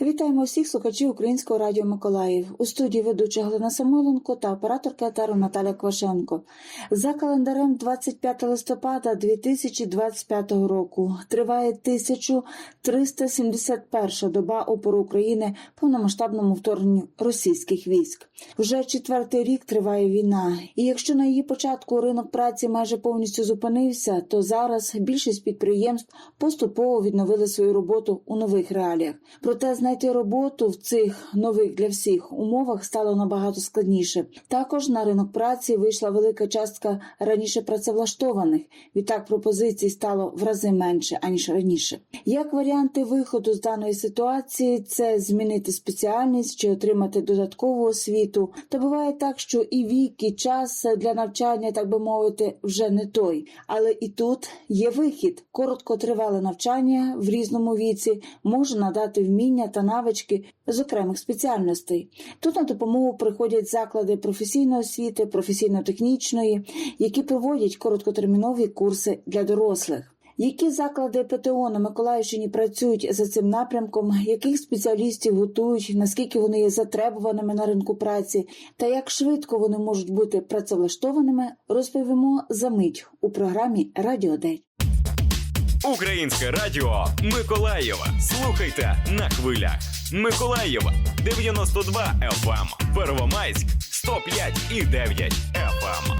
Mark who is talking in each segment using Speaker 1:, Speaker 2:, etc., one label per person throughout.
Speaker 1: Вітаємо всіх слухачів Українського радіо Миколаїв. У студії ведуча Галина Самойленко та операторка етеру Наталя Квашенко. За календарем 25 листопада 2025 року триває 1371 доба опору України повномасштабному вторгненню російських військ. Вже четвертий рік триває війна, і якщо на її початку ринок праці майже повністю зупинився, то зараз більшість підприємств поступово відновили свою роботу у нових реаліях. Проте знайти роботу в цих нових для всіх умовах стало набагато складніше. Також на ринок праці вийшла велика частка раніше працевлаштованих. Відтак пропозицій стало в рази менше аніж раніше. Як варіанти виходу з даної ситуації, це змінити спеціальність чи отримати додаткову освіту. Та буває так, що і вік, і час для навчання, так би мовити, вже не той. Але і тут є вихід. Короткотривале навчання в різному віці може надати вміння навички з окремих спеціальностей. Тут на допомогу приходять заклади професійної освіти, професійно-технічної, які проводять короткотермінові курси для дорослих. Які заклади ПТО на Миколаївщині працюють за цим напрямком, яких спеціалістів готують, наскільки вони є затребуваними на ринку праці, та як швидко вони можуть бути працевлаштованими, розповімо за мить у програмі Радіо День.
Speaker 2: Українське радіо Миколаєва. Слухайте на хвилях. Миколаєва 92 FM. Первомайськ 105 і 9 FM.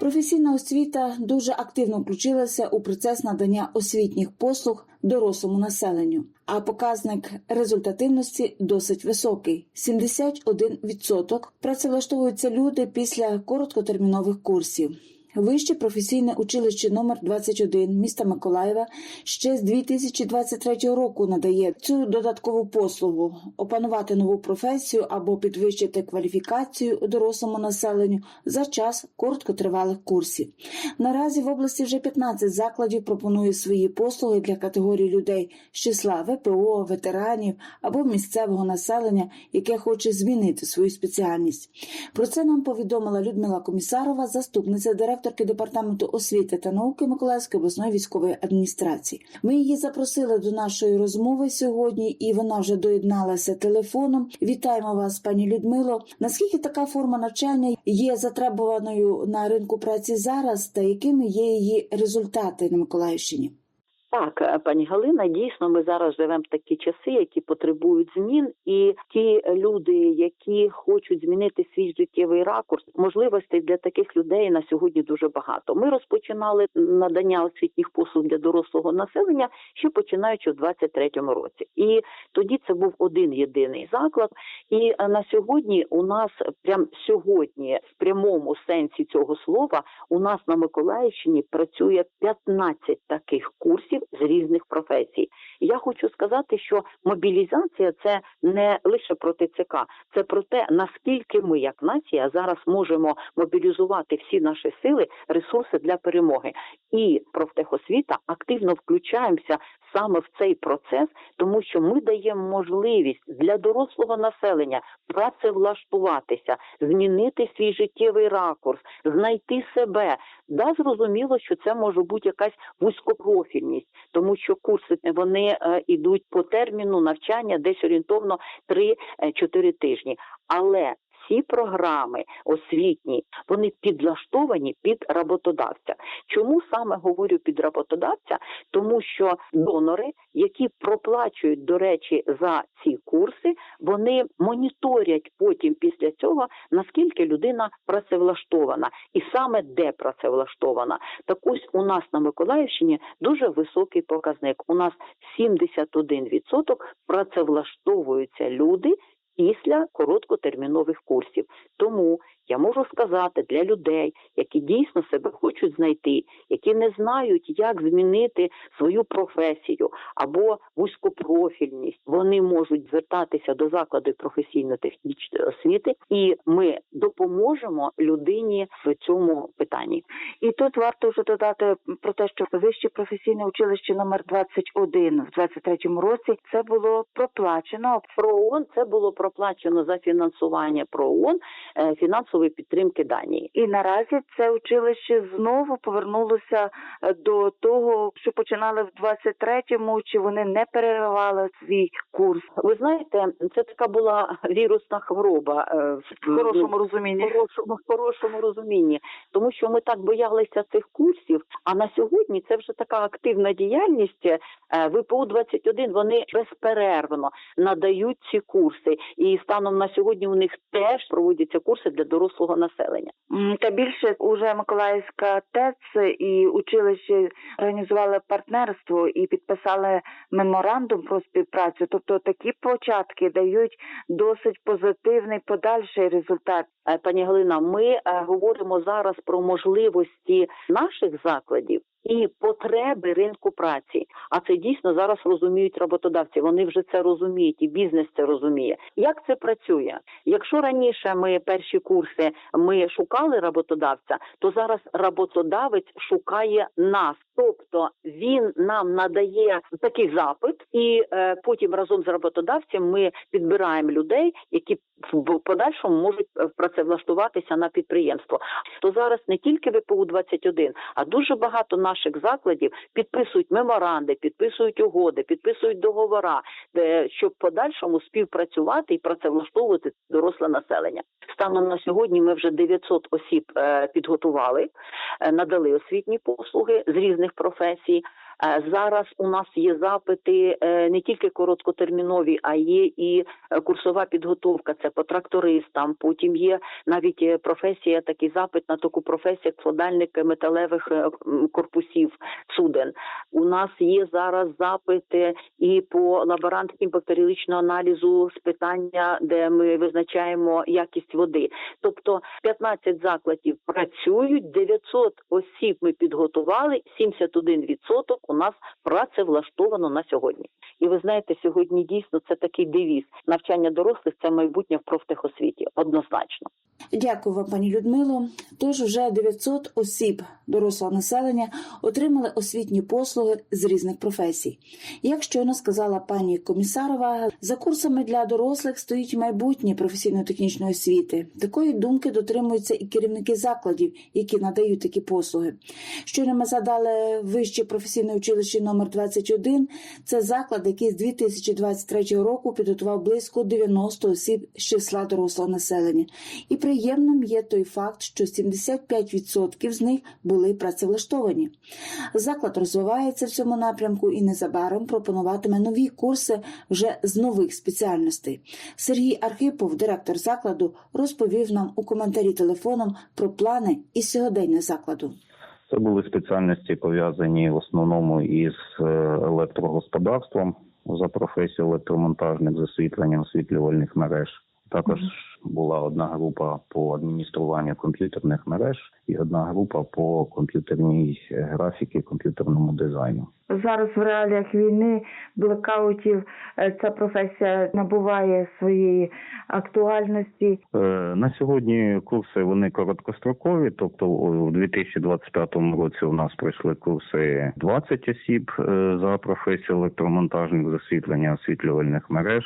Speaker 1: Професійна освіта дуже активно включилася у процес надання освітніх послуг дорослому населенню, а показник результативності досить високий: 71% працевлаштовуються люди після короткотермінових курсів. Вище професійне училище номер 21 міста Миколаєва ще з 2023 року надає цю додаткову послугу опанувати нову професію або підвищити кваліфікацію у дорослому населенню за час короткотривалих курсів. Наразі в області вже 15 закладів пропонує свої послуги для категорій людей з числа ВПО, ветеранів або місцевого населення, яке хоче змінити свою спеціальність. Про це нам повідомила Людмила Комісарова, заступниця директорки департаменту освіти та науки Миколаївської обласної військової адміністрації. Ми її запросили до нашої розмови сьогодні, і вона вже доєдналася телефоном. Вітаємо вас, пані Людмило. Наскільки така форма навчання є затребуваною на ринку праці зараз, та якими є її результати на Миколаївщині?
Speaker 3: Так, е, пані Галина, дійсно, ми зараз живемо в такі часи, які потребують змін, і ті люди, які хочуть змінити свій життєвий ракурс, можливостей для таких людей на сьогодні дуже багато. Ми розпочинали надання освітніх послуг для дорослого населення, ще починаючи в 23-му році. І тоді це був один єдиний заклад. І е, на сьогодні у нас прям сьогодні, в прямому сенсі цього слова, у нас на Миколаївщині працює 15 таких курсів з різних професій. Я хочу сказати, що мобілізація це не лише про ТЦК, це про те, наскільки ми, як нація, зараз можемо мобілізувати всі наші сили, ресурси для перемоги. І профтехосвіта активно включаємося саме в цей процес, тому що ми даємо можливість для дорослого населення працевлаштуватися, змінити свій життєвий ракурс, знайти себе. Да, зрозуміло, що це може бути якась вузькопрофільність, тому що курси вони е, йдуть по терміну навчання десь орієнтовно 3-4 тижні. Але всі програми освітні вони підлаштовані під роботодавця. Чому саме говорю під роботодавця? Тому що донори, які проплачують, до речі, за ці курси, вони моніторять потім після цього наскільки людина працевлаштована, і саме де працевлаштована. Так ось у нас на Миколаївщині дуже високий показник. У нас 71% працевлаштовуються люди після короткотермінових курсів. Тому я можу сказати для людей, які дійсно себе хочуть знайти, які не знають, як змінити свою професію або вузькопрофільність, вони можуть звертатися до закладу професійно-технічної освіти, і ми допоможемо людині в цьому питанні.
Speaker 4: І тут варто вже додати про те, що вище професійне училище номер 21 в 23-му році це було проплачено.
Speaker 3: Про ООН це було проплачено за фінансування про ООН. Е, фінансової підтримки Данії.
Speaker 4: І наразі це училище знову повернулося е, до того, що починали в 23-му, чи вони не переривали свій курс
Speaker 3: Ви знаєте, це така була вірусна хвороба е,
Speaker 4: в хорошому розумінні.
Speaker 3: в хорошому, в хорошому розумінні, тому що ми так боялися цих курсів. А на сьогодні це вже така активна діяльність. ВПУ 21 вони безперервно надають ці курси, і станом на сьогодні у них теж проводяться курси для дорослого населення.
Speaker 4: Та більше уже Миколаївська ТЕЦ і училище організували партнерство і підписали меморандум про співпрацю. Тобто такі початки дають досить позитивний подальший результат.
Speaker 3: Е, Пані Галина, ми е, говоримо зараз про можливості наших закладів і потреби ринку праці. А це дійсно зараз розуміють роботодавці. Вони вже це розуміють, і бізнес це розуміє. Як це працює? Якщо раніше ми перші курси ми шукали роботодавця, то зараз роботодавець шукає нас. Тобто він нам надає такий запит, і е, потім разом з роботодавцем ми підбираємо людей, які в подальшому можуть е, працевлаштуватися на підприємство. То зараз не тільки ВПУ 21 а дуже багато наших закладів підписують меморанди, підписують угоди, підписують договора, де щоб в подальшому співпрацювати і працевлаштовувати доросле населення. Станом на сьогодні ми вже 900 осіб е, підготували, е, надали освітні послуги з різних професій. Е, Зараз у нас є запити е, не тільки короткотермінові, а є і е, курсова підготовка. Це по трактористам. Потім є навіть професія, такий запит на таку професію, як складальник металевих корпусів суден. У нас є зараз запити і по лаборантським бактеріологічного аналізу з питання, де ми визначаємо якість води. Тобто 15 закладів працюють, 900 осіб ми підготували, 71% у нас працевлаштовано на сьогодні. І ви знаєте, сьогодні дійсно це такий девіз. Навчання дорослих це майбутнє в профтехосвіті, однозначно.
Speaker 1: Дякую вам, пані Людмило. Тож вже 900 осіб дорослого населення отримали освітні послуги з різних професій. Як щойно сказала пані комісарова, за курсами для дорослих стоїть майбутнє професійно-технічної освіти. Такої думки дотримуються і керівники закладів, які надають такі послуги. Щойно ми задали вище професійне училище номер 21 Це заклад, який з 2023 року підготував близько 90 осіб з числа дорослого населення. І приємним є той факт, що 75% з них були працевлаштовані. Заклад розвивається в цьому напрямку і незабаром пропонуватиме нові курси вже з нових спеціальностей. Сергій Архипов, директор закладу, розповів нам у коментарі телефоном про плани і сьогодення закладу.
Speaker 5: Це були спеціальності пов'язані в основному із е, електрогосподарством за професією електромонтажник з освітленням освітлювальних мереж. Також була одна група по адмініструванню комп'ютерних мереж і одна група по комп'ютерній е, графіці, комп'ютерному дизайну.
Speaker 4: Зараз в реаліях війни, блекаутів, е, ця професія набуває своєї актуальності.
Speaker 5: Е, На сьогодні курси вони короткострокові, тобто у 2025 році у нас пройшли курси 20 осіб за професією електромонтажник з освітлення освітлювальних мереж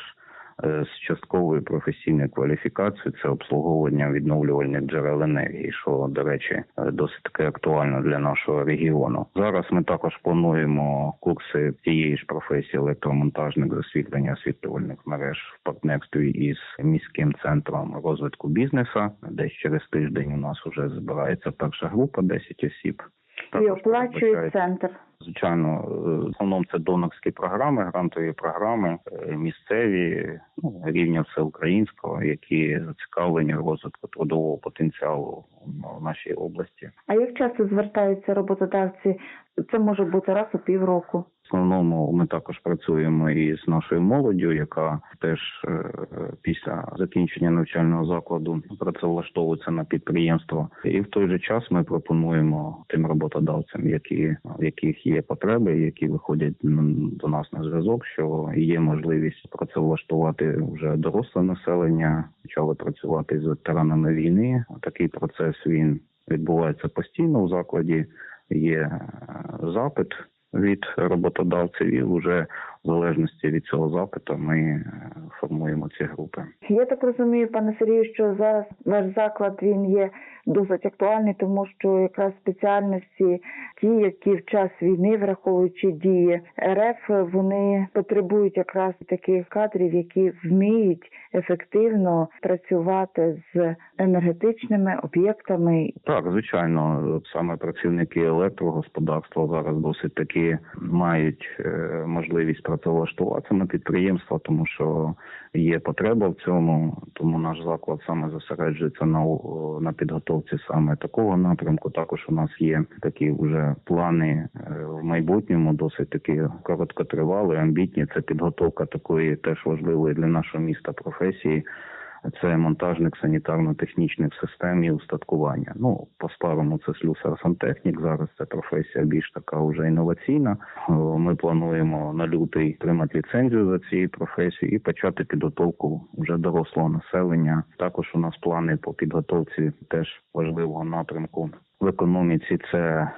Speaker 5: з частковою професійною кваліфікацією це обслуговування відновлювальних джерел енергії, що до речі е, досить таки актуально для нашого регіону. Зараз ми також плануємо курси цієї ж професії електромонтажник з освітлення освітлювальних мереж в партнерстві із міським центром розвитку бізнесу. Десь через тиждень у нас вже збирається перша група 10 осіб.
Speaker 4: І оплачує центр.
Speaker 5: Звичайно, е, в основному це донорські програми, грантові програми, е, місцеві ну, рівня всеукраїнського, які зацікавлені в розвитку трудового потенціалу в нашій області.
Speaker 4: А як часто звертаються роботодавці? Це може бути раз у півроку.
Speaker 5: Основному ми також працюємо із нашою молоддю, яка теж е, після закінчення навчального закладу працевлаштовується на підприємство. І в той же час ми пропонуємо тим роботодавцям, які в яких є потреби, які виходять до нас на зв'язок, що є можливість працевлаштувати вже доросле населення, почали працювати з ветеранами війни. Такий процес він відбувається постійно в закладі. Є е, запит від роботодавців, і вже в залежності від цього запиту ми е, формуємо ці групи.
Speaker 4: Я так розумію, пане Сергію, що зараз ваш заклад він є досить актуальний, тому що якраз спеціальності, ті, які в час війни, враховуючи дії РФ, вони потребують якраз таких кадрів, які вміють ефективно працювати з енергетичними об'єктами
Speaker 5: Так, звичайно, саме працівники електрогосподарства зараз досить таки мають е, можливість працевлаштуватися на підприємства, тому що є потреба в цьому. Тому наш заклад саме зосереджується на на підготовці саме такого напрямку. Також у нас є такі вже плани е, в майбутньому, досить такі короткотривалі, амбітні. Це підготовка такої теж важливої для нашого міста професії. Це монтажник санітарно-технічних систем і устаткування. Ну, по-старому це слюсар-сантехнік. Зараз це професія більш така вже інноваційна. Е, Ми плануємо на лютий отримати ліцензію за цією професією і почати підготовку вже дорослого населення. Також у нас плани по підготовці теж важливого напрямку в економіці. Це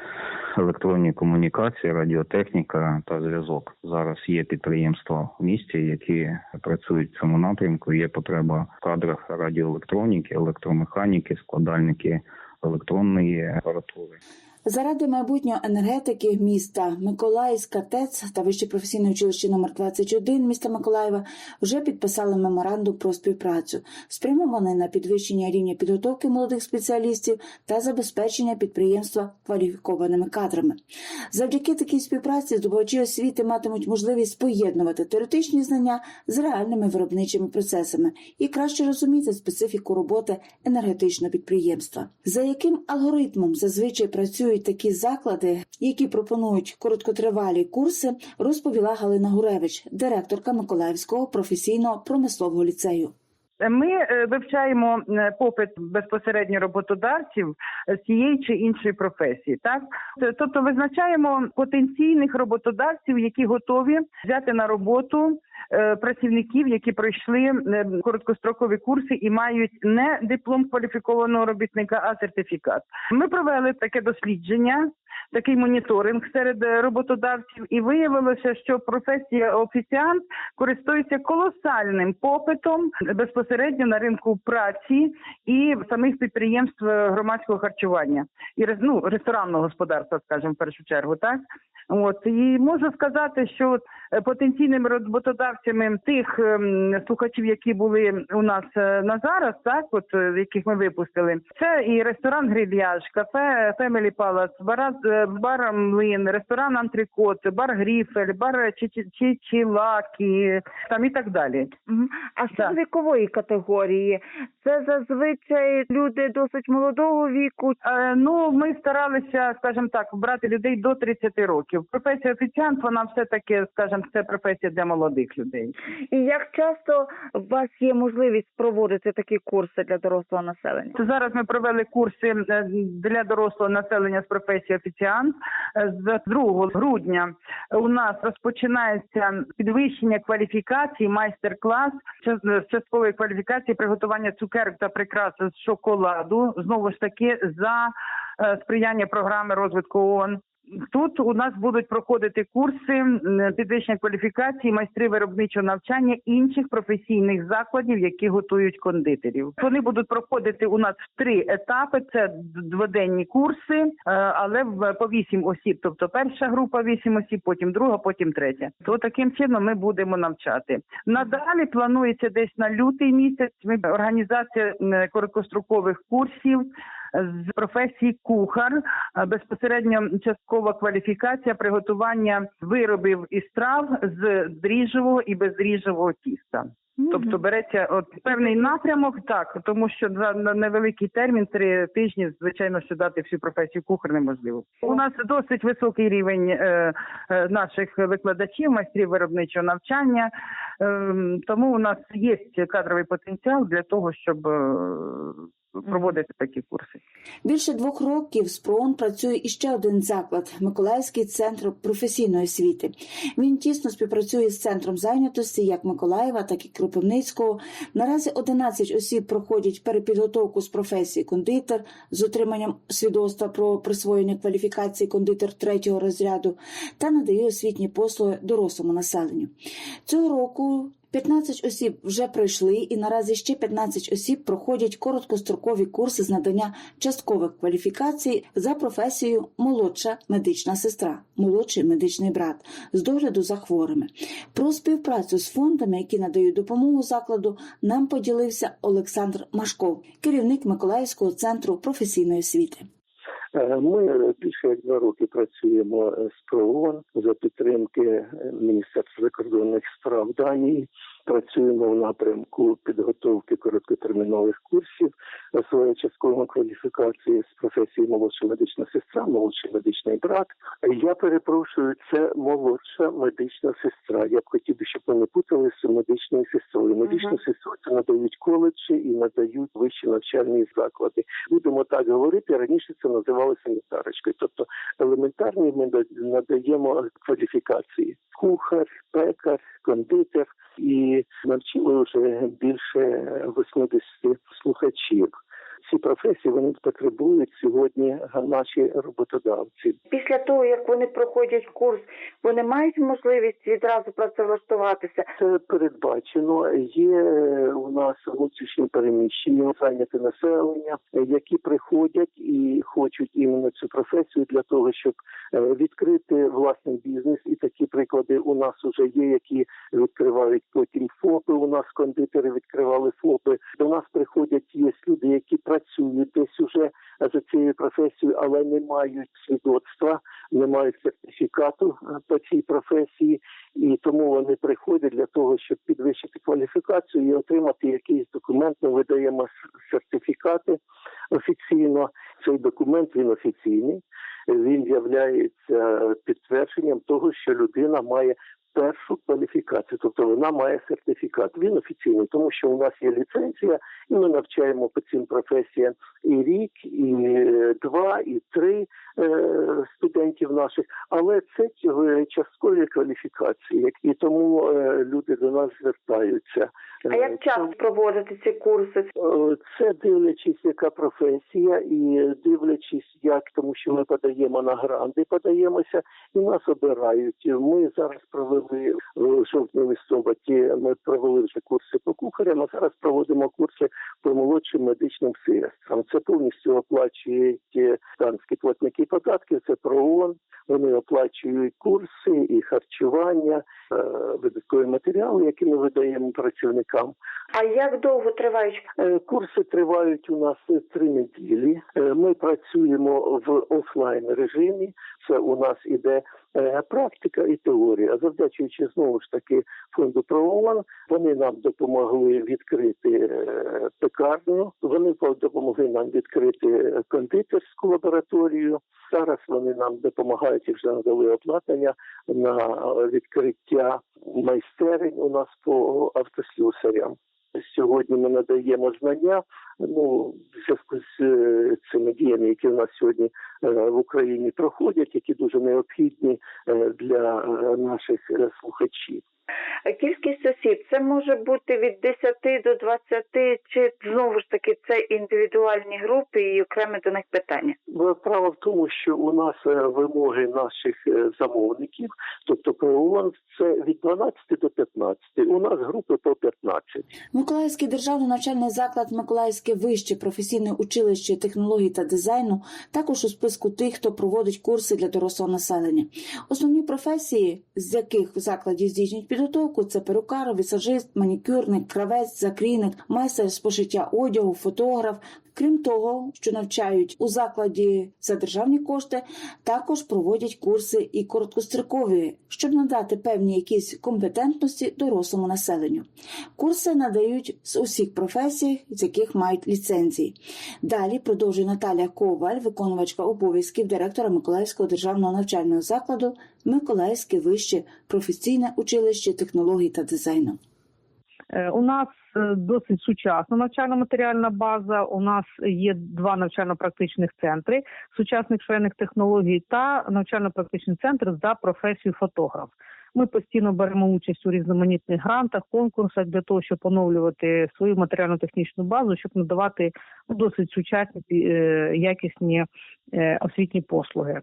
Speaker 5: електронні комунікації, радіотехніка та зв'язок. Зараз є підприємства в місті, які працюють в цьому напрямку. Є потреба в кадрах радіоелектроніки, електромеханіки, складальники електронної апаратури.
Speaker 1: Заради майбутнього енергетики міста Миколаївська ТЕЦ та Вище професійне училище номер 21 міста Миколаєва вже підписали меморандум про співпрацю, спрямований на підвищення рівня підготовки молодих спеціалістів та забезпечення підприємства кваліфікованими кадрами. Завдяки такій співпраці здобувачі освіти матимуть можливість поєднувати теоретичні знання з реальними виробничими процесами і краще розуміти специфіку роботи енергетичного підприємства. За яким алгоритмом зазвичай працюють такі заклади, які пропонують короткотривалі курси, розповіла Галина Гуревич, директорка Миколаївського професійного промислового ліцею.
Speaker 6: Ми е, вивчаємо е, попит безпосередньо роботодавців з тієї чи іншої професії. Так тобто визначаємо потенційних роботодавців, які готові взяти на роботу е, працівників, які пройшли е, короткострокові курси і мають не диплом кваліфікованого робітника, а сертифікат. Ми провели таке дослідження. Такий моніторинг серед е, роботодавців, і виявилося, що професія офіціант користується колосальним попитом безпосередньо на ринку праці і самих підприємств е, громадського харчування і ну, ресторанного господарства, скажімо, в першу чергу, так. От і можу сказати, що е, потенційними роботодавцями тих ем, слухачів, які були у нас е, на зараз, так от е, яких ми випустили, це і ресторан Грильяж, кафе Фемілі Палац, бар, бар Млин, ресторан Антрикот, бар Гріфель, бар Чичі- Чичілакі, там і так далі.
Speaker 4: А що з вікової категорії? Це зазвичай люди досить молодого віку.
Speaker 6: Ну, ми старалися, скажімо так, брати людей до 30 років. Професія офіціант, вона все таки, скажімо, це професія для молодих людей.
Speaker 4: І як часто у вас є можливість проводити такі курси для дорослого населення?
Speaker 6: Зараз ми провели курси е, для дорослого населення з професії офіціант. Е, З 2 грудня у нас розпочинається підвищення кваліфікації, майстер-клас час- часткової кваліфікації приготування цукерок та прикрас з шоколаду. Знову ж таки за е, сприяння програми розвитку ООН. Тут у нас будуть проходити курси підвищення кваліфікації, майстри виробничого навчання інших професійних закладів, які готують кондитерів. Вони будуть проходити у нас в три етапи: це дводенні курси, е, але по вісім осіб. Тобто перша група вісім осіб, потім друга, потім третя. То таким чином ми будемо навчати. Надалі планується десь на лютий місяць. Ми організація м, короткострокових курсів з професії кухар, е, безпосередньо часткова кваліфікація приготування виробів і страв з дріжджового і бездріжджового тіста. Тобто береться от певний напрямок, так тому що за невеликий термін, три тижні, звичайно, що дати всю професію кухар неможливо. У нас досить високий рівень е, е, наших викладачів, майстрів виробничого навчання. Е, тому у нас є кадровий потенціал для того, щоб е, проводити такі курси.
Speaker 1: Більше двох років з ПРООН працює іще один заклад Миколаївський центр професійної освіти. Він тісно співпрацює з центром зайнятості як Миколаєва, так і Кропивницького. Наразі 11 осіб проходять перепідготовку з професії кондитер з отриманням свідоцтва про присвоєння кваліфікації кондитер третього розряду та надає освітні послуги дорослому населенню. Цього року 15 осіб вже пройшли, і наразі ще 15 осіб проходять короткострокові курси з надання часткових кваліфікацій за професією молодша медична сестра, молодший медичний брат з догляду за хворими. Про співпрацю з фондами, які надають допомогу закладу, нам поділився Олександр Машков, керівник Миколаївського центру професійної освіти.
Speaker 7: Е, Ми більше як два роки працюємо е, з ПРООН за підтримки Міністерства закордонних справ Данії. Працюємо в напрямку підготовки короткотермінових курсів, освоєння часткової кваліфікації з професії молодша медична сестра, молодший медичний брат. Я перепрошую, це молодша медична сестра. Я б хотів би, щоб не путали з медичною сестрою. Медичну сестру це надають коледжі і надають вищі навчальні заклади. Будемо так говорити. Раніше це називалося санітарочкою. Тобто елементарні ми надаємо кваліфікації: кухар, пекар, кондитер. І навчили вже більше 80 слухачів. Ці вони потребують сьогодні наші роботодавці.
Speaker 4: Після того, як вони проходять курс, вони мають можливість відразу працевлаштуватися.
Speaker 7: Це передбачено. Є у нас внутрішні переміщення, зайняте населення, які приходять і хочуть іменно цю професію для того, щоб е, відкрити власний бізнес. І такі приклади у нас вже є, які відкривають потім ФОПи. У нас кондитери відкривали ФОПи. До нас приходять є люди, які працюють десь уже за цією професією, але не мають свідоцтва, не мають сертифікату е, по цій професії, і тому вони приходять для того, щоб підвищити кваліфікацію і отримати якийсь документ. Ми видаємо сертифікати офіційно. Цей документ він офіційний. Він являється підтвердженням того, що людина має першу кваліфікацію, тобто вона має сертифікат. Він офіційний, тому що у нас є ліцензія, і ми навчаємо по цим професіям і рік, і е, два, і три е, студентів наших. Але це е, часткові кваліфікації, і тому люди до нас звертаються.
Speaker 4: А як часто проводити ці курси?
Speaker 7: Це дивлячись, яка професія, і дивлячись, як тому, що ми подаємо на гранди, подаємося, і нас обирають. Ми зараз провели в жовтні листопаді. Ми провели вже курси по кухарям. А зараз проводимо курси по молодшим медичним сестрам. Це повністю оплачують е, данські платники податків. Це ПРООН. Вони оплачують курси і харчування, е, видаткові матеріали, які ми видаємо працівникам.
Speaker 4: А як довго тривають?
Speaker 7: Е, Курси тривають у нас е, три неділі. Е, Ми працюємо в офлайн режимі. Це у нас іде е, практика і теорія. Завдячуючи знову ж таки фонду ПРООН, вони нам допомогли відкрити е, пекарню. Вони допомогли нам відкрити кондитерську лабораторію. Зараз вони нам допомагають і вже надали обладнання на відкриття майстерень у нас по автослюсарям. Сьогодні ми надаємо знання. Ну, в зв'язку з е, цими діями, які в нас сьогодні е, в Україні проходять, які дуже необхідні е, для наших слухачів.
Speaker 4: Кількість осіб це може бути від 10 до 20, чи знову ж таки це індивідуальні групи і окреме до них питання.
Speaker 7: Бо Справа в тому, що у нас е, вимоги наших е, замовників, тобто ПРООН, це від 12 до 15. У нас групи по 15.
Speaker 1: Миколаївський державний навчальний заклад Миколаївське вище професійне училище технологій та дизайну також у списку тих, хто проводить курси для дорослого населення. Основні професії, з яких в закладі здійснюють підготовку, це перукар, вісажист, манікюрник, кравець, закрійник, майстер з пошиття одягу, фотограф. Крім того, що навчають у закладі за державні кошти, також проводять курси і короткострокові, щоб надати певні якісь компетентності дорослому населенню. Курси надають з усіх професій, з яких мають ліцензії. Далі продовжує Наталія Коваль, виконувачка обов'язків директора Миколаївського державного навчального закладу Миколаївське вище професійне училище технологій та дизайну.
Speaker 6: Е, У нас е, досить сучасна навчально-матеріальна база. У нас є два навчально-практичних центри сучасних швейних технологій та навчально-практичний центр за професією фотограф. Ми постійно беремо участь у різноманітних грантах, конкурсах для того, щоб оновлювати свою матеріально-технічну базу, щоб надавати ну, досить сучасні е, якісні освітні послуги.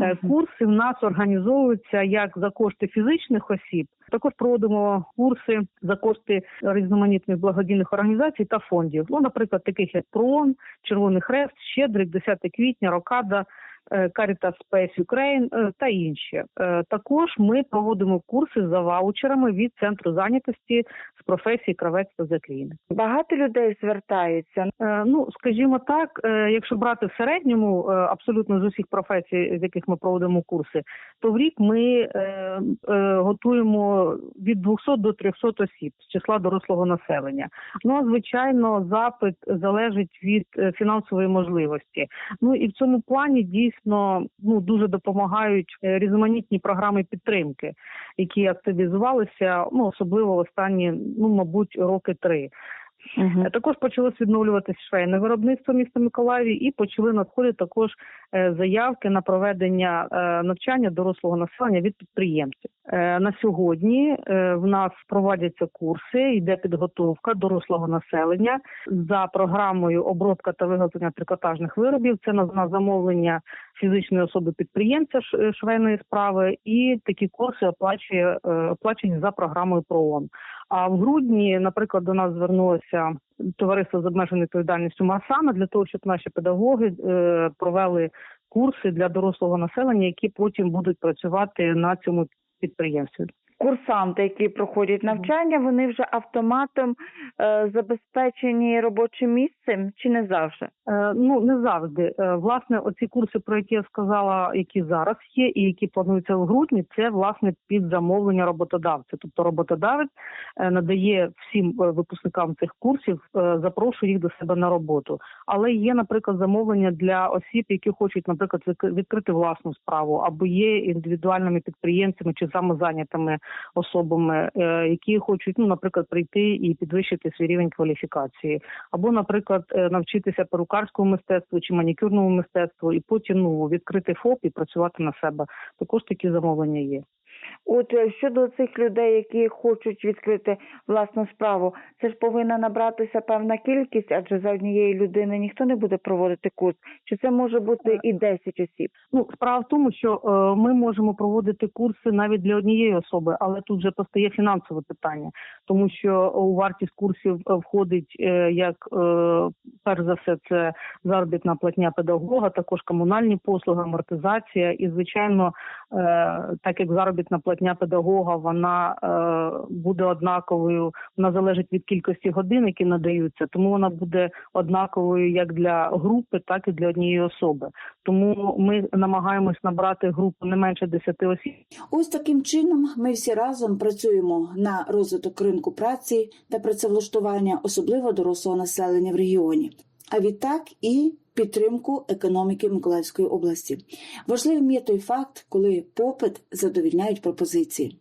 Speaker 8: Е, Курси в нас організовуються як за кошти фізичних осіб. Також проводимо курси за кошти різноманітних благодійних організацій та фондів. Ну, наприклад, таких як ПРОН, Червоний Хрест, Щедрик, 10 квітня, Рокада, Caritas Space Ukraine е, та інші. Е, Також ми проводимо курси за ваучерами від центру зайнятості з професії кравець та заклійник.
Speaker 4: Багато людей звертаються.
Speaker 8: Е, Ну, скажімо так, е, якщо брати в середньому е, абсолютно з усіх професій, з яких ми проводимо курси, то в рік ми е, е, готуємо від 200 до 300 осіб з числа дорослого населення. Ну а звичайно, запит залежить від е, фінансової можливості. Ну і в цьому плані дійсно ну дуже допомагають е, різноманітні програми підтримки, які активізувалися, ну особливо в останні, ну мабуть, роки три. Е, Також почалось відновлюватись швейне виробництво міста Миколаєві і почали надходити також е, заявки на проведення навчання дорослого населення від підприємців. На сьогодні в нас проводяться курси, йде підготовка дорослого населення за програмою обробка та виготовлення трикотажних виробів. Це на замовлення фізичної особи підприємця ш- швейної справи, і такі курси оплачує е, оплачені за програмою ПРООН. А в грудні, наприклад, до нас звернулося товариство з обмеженою відповідальністю Масана для того, щоб наші педагоги е, провели курси для дорослого населення, які потім будуть працювати на цьому підприємстві.
Speaker 4: Курсанти, які проходять навчання, вони вже автоматом е, забезпечені робочим місцем чи не завжди?
Speaker 8: Е, Ну не завжди. Е, Власне, оці курси, про які я сказала, які зараз є, і які плануються в грудні, це власне під замовлення роботодавця. Тобто роботодавець е, надає всім е, випускникам цих курсів, е, запрошує їх до себе на роботу. Але є, наприклад, замовлення для осіб, які хочуть, наприклад, відкрити власну справу, або є індивідуальними підприємцями чи самозайнятими особами, е, які хочуть, ну, наприклад, прийти і підвищити свій рівень кваліфікації, або, наприклад, е, навчитися перукарському мистецтву чи манікюрному мистецтву, і потім ну відкрити ФОП і працювати на себе. Також такі замовлення є.
Speaker 4: От е, щодо цих людей, які хочуть відкрити власну справу, це ж повинна набратися певна кількість, адже за однієї людини ніхто не буде проводити курс. Чи це може бути і 10 осіб?
Speaker 8: Ну, справа в тому, що е, ми можемо проводити курси навіть для однієї особи, але тут вже постає фінансове питання, тому що у вартість курсів е, входить е, як е, перш за все, це заробітна платня педагога, також комунальні послуги, амортизація, і звичайно, е, так як заробітна платня педагога, вона е, буде однаковою, вона залежить від кількості годин, які надаються, тому вона буде однаковою як для групи, так і для однієї особи. Тому ми намагаємось набрати групу не менше 10 осіб.
Speaker 1: Ось таким чином ми всі разом працюємо на розвиток ринку праці та працевлаштування, особливо дорослого населення в регіоні. А відтак і підтримку економіки Миколаївської області. Важливим є той факт, коли попит задовільняють пропозиції.